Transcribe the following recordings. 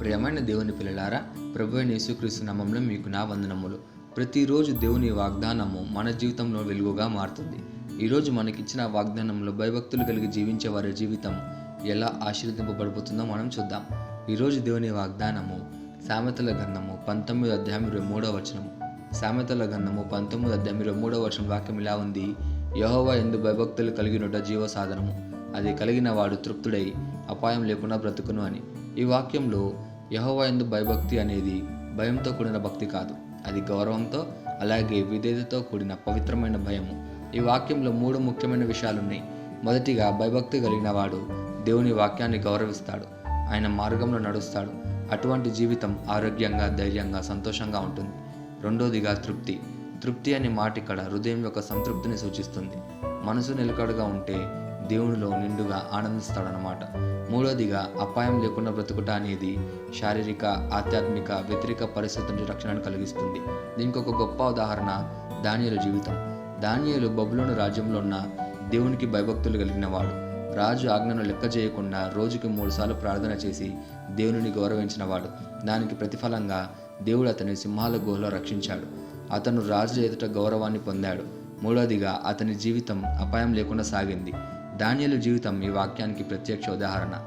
ప్రియమైన దేవుని పిల్లలారా ప్రభు యేసుక్రీస్తు నామంలో మీకు నా వందనములు. ప్రతిరోజు దేవుని వాగ్దానము మన జీవితంలో వెలుగుగా మారుతుంది. ఈరోజు మనకిచ్చిన వాగ్దానంలో భయభక్తులు కలిగి జీవించే వారి జీవితం ఎలా ఆశీర్వదింపబడిపోతుందో మనం చూద్దాం. ఈరోజు దేవుని వాగ్దానము సామెతల గంధము పంతొమ్మిది అధ్యాయం ఇరవై మూడవ వచనము. సామెతల గంధము పంతొమ్మిది అధ్యాయం ఇరవై మూడవ వచనం వాక్యం ఇలా ఉంది. యహోవా ఎందు భయభక్తులు కలిగినట జీవ సాధనము అది కలిగిన వాడు తృప్తుడై అపాయం లేకుండా బ్రతుకును అని. ఈ వాక్యంలో యహోవా ఎందు భయభక్తి అనేది భయంతో కూడిన భక్తి కాదు. అది గౌరవంతో అలాగే విధేయతతో కూడిన పవిత్రమైన భయము. ఈ వాక్యంలో మూడు ముఖ్యమైన విషయాలు ఉన్నాయి మొదటిగా భయభక్తి కలిగిన వాడు దేవుని వాక్యాన్ని గౌరవిస్తాడు. ఆయన మార్గంలో నడుస్తాడు. అటువంటి జీవితం ఆరోగ్యంగా ధైర్యంగా సంతోషంగా ఉంటుంది. రెండోదిగా తృప్తి. తృప్తి అనే మాట ఇక్కడ హృదయం యొక్క సంతృప్తిని సూచిస్తుంది. మనసు నిలకడగా ఉంటే దేవునిలో నిండుగా ఆనందిస్తాడనమాట మూడోదిగా అపాయం లేకుండా బ్రతుకుట అనేది శారీరక ఆధ్యాత్మిక వ్యతిరేక పరిస్థితుల నుంచి రక్షణను కలిగిస్తుంది. దీనికి ఒక గొప్ప ఉదాహరణ దానియలు జీవితం. దానియలు బబులోని రాజ్యంలో ఉన్న దేవునికి భయభక్తులు కలిగిన వాడు. రాజు ఆజ్ఞను లెక్క చేయకుండా రోజుకి మూడుసార్లు ప్రార్థన చేసి దేవునిని గౌరవించిన వాడు. దానికి ప్రతిఫలంగా దేవుడు అతని సింహాల గుహలో రక్షించాడు. అతను రాజు ఎదుట గౌరవాన్ని పొందాడు. మూడోదిగా అతని జీవితం అపాయం లేకుండా సాగింది. దానియలు జీవితం ఈ వాక్యానికి ప్రత్యక్ష ఉదాహరణ.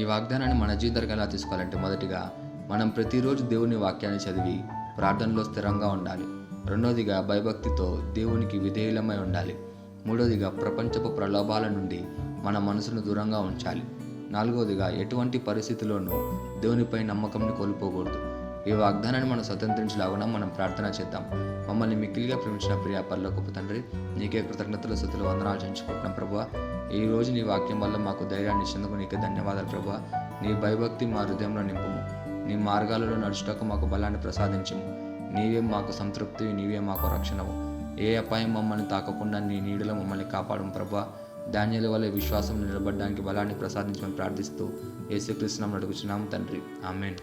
ఈ వాగ్దానాన్ని మన జీవితానికి ఎలా తీసుకోవాలంటే మొదటిగా మనం ప్రతిరోజు దేవుని వాక్యాన్ని చదివి ప్రార్థనలో స్థిరంగా ఉండాలి. రెండోదిగా భయభక్తితో దేవునికి విధేయులమై ఉండాలి. మూడోదిగా ప్రపంచపు ప్రలోభాల నుండి మన మనసును దూరంగా ఉంచాలి. నాలుగవదిగా ఎటువంటి పరిస్థితుల్లోనూ దేవునిపై నమ్మకంని కోల్పోకూడదు. ఈ వాగ్దానాన్ని మనం స్వతంత్రించలాగున మనం ప్రార్థన చేద్దాం. మమ్మల్ని మిక్కిలిగా ప్రేమించిన ప్రియా పర్లోకపు తండ్రి నీకే కృతజ్ఞతలు స్థుతులు వందనాలు చేయించుకుంటున్నాం ప్రభావ. ఈ రోజు నీ వాక్యం వల్ల మాకు ధైర్యాన్ని ఇచ్చేందుకు నీకు ధన్యవాదాలు ప్రభా. నీ భయభక్తి మా హృదయంలో నింపుము. నీ మార్గాలలో నడుచుటకు మాకు బలాన్ని ప్రసాదించము. నీవే మాకు సంతృప్తి నీవే మాకు రక్షణవు. ఏ అపాయం మమ్మల్ని తాకకుండా నీ నీడలో మమ్మల్ని కాపాడము ప్రభా. ధాన్యాల వల్ల విశ్వాసం నిలబడడానికి బలాన్ని ప్రసాదించమని ప్రార్థిస్తూ యేసుకృష్ణం అడుగుచున్నాం తండ్రి. ఆమెన్.